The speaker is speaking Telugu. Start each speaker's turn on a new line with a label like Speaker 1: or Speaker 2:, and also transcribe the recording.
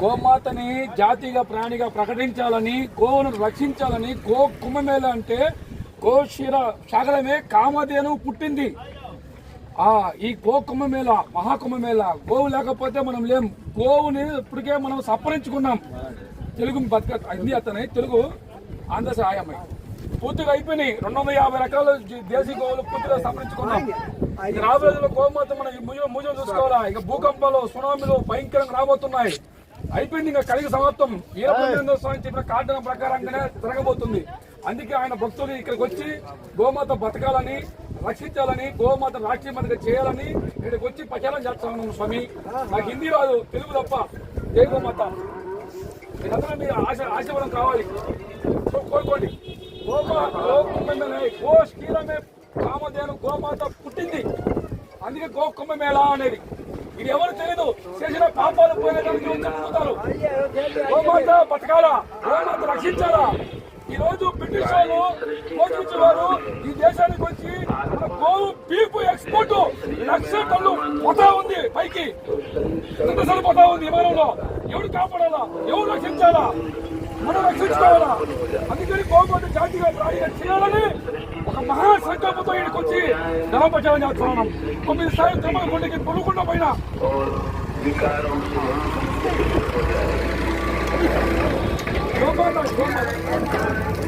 Speaker 1: గోమాతని జాతీయ ప్రాణిగా ప్రకటించాలని గోవును రక్షించాలని గో కుంభమేళ అంటే గోశిర క్షీర సాగరమే కామధేను పుట్టింది. ఆ ఈ గో కుంభమేళ మహాకుంభమేళ గోవు లేకపోతే మనం లేం. గోవుని ఇప్పటికే మనం సప్పరించుకున్నాం తెలుగు బతక అన్ని అతనే తెలుగు ఆంధ్ర సహాయమై. పూర్తిగా అయిపోయినాయి. రెండు వందల యాభై రకాల దేశీ గోవులు పూర్తిగా సవరించుకున్నాం ఇక రాబోయే రోజుల్లో గోమాత మనం మూజం మూజం చూసుకోవాలా? ఇక భూకంపాలు సునామీలు భయంకరంగా రాబోతున్నాయి. అయిపోయింది ఇంకా కలిగి సమాప్తం. వీరభద్రేంద్ర స్వామి చెప్పిన కాటన ప్రకారంగానే తిరగబోతుంది అందుకే ఆయన భక్తులు ఇక్కడికి వచ్చి గోమాత బతకాలని రక్షించాలని గోమాత రాష్ట్రీయమతిగా చేయాలని ఇక్కడికి వచ్చి ప్రచారం చేస్తాను స్వామి. నాకు హిందీ రాదు తెలుగు తప్ప జై గోమాత? మీరందరూ మీ ఆశ ఆశీర్వాదం కావాలి. కోరుకోండి. గో క్షీరమే కామధేను గోమాత పుట్టింది. అందుకే గో కుంభమేళ అనేది. ఇది ఎవరు తెలియదు చేసిన పాపాలు పోయేదానికి గోమాత బతకాలా? గోమాత రక్షించాలా? ఈ రోజు బ్రిటిష్ వాళ్ళు పోర్చుగీస్ వారు ఈ దేశానికి వచ్చి మన గోవు బీఫ్ ఎక్స్పోర్ట్ లక్ష టన్ను పోతా ఉంది పైకి. ఎంతసారి పోతా ఉంది విమానంలో ఎవరు కాపాడాలా? ఎవరు రక్షించాలా? మనం రక్షించుకోవాలా అందుకని గోమాత జాతిగా ప్రాణిగా చేయాలని ఒక మహా సంకల్పంతో ఇక్కడికి వచ్చి ధనం చేస్తున్నాం తొమ్మిది స్థాయి తిరుమల కొండకి తొలగకుండా పైన గోమాత గోమాత.